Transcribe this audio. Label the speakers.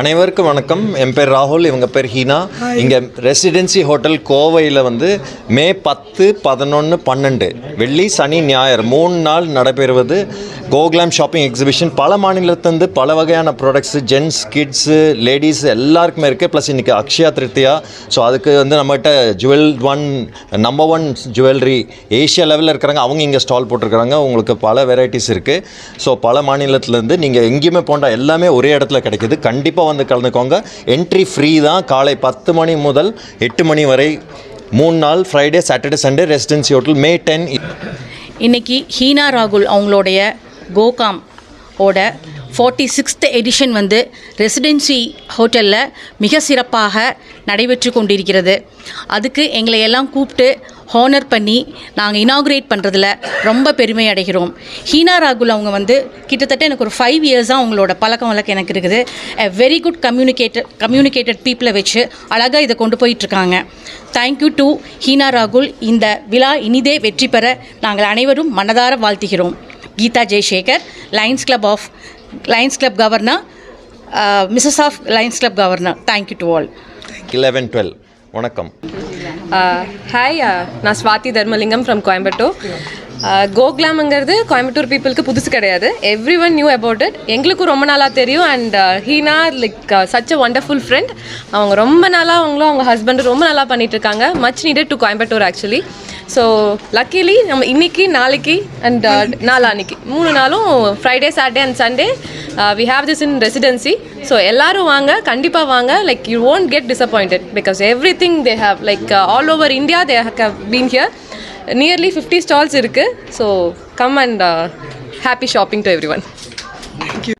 Speaker 1: அனைவருக்கும் வணக்கம். என் பேர் ராகுல் இவங்க பேர் ஹீனா. இங்கே ரெசிடென்சி ஹோட்டல் கோவையில் வந்து மே பத்து பதினொன்று பன்னெண்டு. வெள்ளி சனி ஞாயிறு. மூணு நாள் நடைபெறுவது கோகுலாம் ஷாப்பிங் எக்ஸிபிஷன் பல மாநிலத்திலேருந்து பல வகையான ப்ராடக்ட்ஸு ஜென்ஸ் கிட்ஸு லேடிஸ் எல்லாருக்குமே இருக்குது ப்ளஸ் இன்றைக்கி அக்ஷயா திருத்தியா. ஸோ அதுக்கு வந்து நம்மகிட்ட jewel one number one jewellery Asia லெவலில் இருக்கிறாங்க அவங்க இங்கே ஸ்டால் போட்டிருக்கிறாங்க. உங்களுக்கு பல வெரைட்டிஸ் இருக்குது ஸோ பல மாநிலத்திலேருந்து நீங்கள் எங்கேயுமே போண்டா எல்லாமே ஒரே இடத்துல கிடைக்கிது. கண்டிப்பாக வந்து கலந்துக்கோங்க. என்ட்ரி ஃப்ரீ தான். காலை பத்து மணி முதல் எட்டு மணி வரை மூணு நாள் Friday Saturday Sunday residency hotel May ten
Speaker 2: இன்னைக்கு ஹீனா ராகுல் அவங்களுடைய கோகாம் ஓட ஃபார்ட்டி சிக்ஸ்த் எடிஷன் வந்து ரெசிடென்சி ஹோட்டலில் மிக சிறப்பாக நடைபெற்று கொண்டிருக்கிறது. அதுக்கு எங்களை எல்லாம் கூப்பிட்டு ஹோனர் பண்ணி நாங்கள் இனாகுரேட் பண்ணுறதுல ரொம்ப பெருமை அடைகிறோம். ஹீனா ராகுல் அவங்க வந்து கிட்டத்தட்ட எனக்கு ஒரு ஃபைவ் இயர்ஸாக அவங்களோட பழக்கம் வழக்கம் எனக்கு இருக்குது. A very good communicated communicated பீப்புளை வச்சு அழகாக இதை கொண்டு போயிட்டுருக்காங்க. தேங்க்யூ டு ஹீனா ராகுல். இந்த விழா இனிதே வெற்றி பெற நாங்கள் அனைவரும் மனதார வாழ்த்துகிறோம். Geetha Jaisekar Lions Club of Lions Club governor Mrs of Lions Club governor thank you to all
Speaker 1: eleven twelve வணக்கம்.
Speaker 3: Uh, ஹாய் uh, நான் ஸ்வாதி தர்மலிங்கம் ஃப்ரம் கோயம்புத்தூர் கோக்லாம்ங்கிறது கோயம்புத்தூர் பீப்புளுக்கு புதுசு கிடையாது. Everyone knew about it எங்களுக்கும் ரொம்ப நாளாக தெரியும். And Heena like such a wonderful friend அவங்க ரொம்ப நாளாக அவங்களும் அவங்க ஹஸ்பண்ட் ரொம்ப நல்லா பண்ணிகிட்டு இருக்காங்க. Much needed to Coimbatore actually so luckily நம்ம இன்னைக்கு நாளைக்கு அண்ட் uh, நாளான்னைக்கு. மூணு நாளும் Friday Saturday and Sunday we have this in residency so எல்லாரும் வாங்க கண்டிப்பாக வாங்க. Like you won't get disappointed because everything they have like all over India they have been here nearly fifty stalls இருக்குது so come and happy shopping to everyone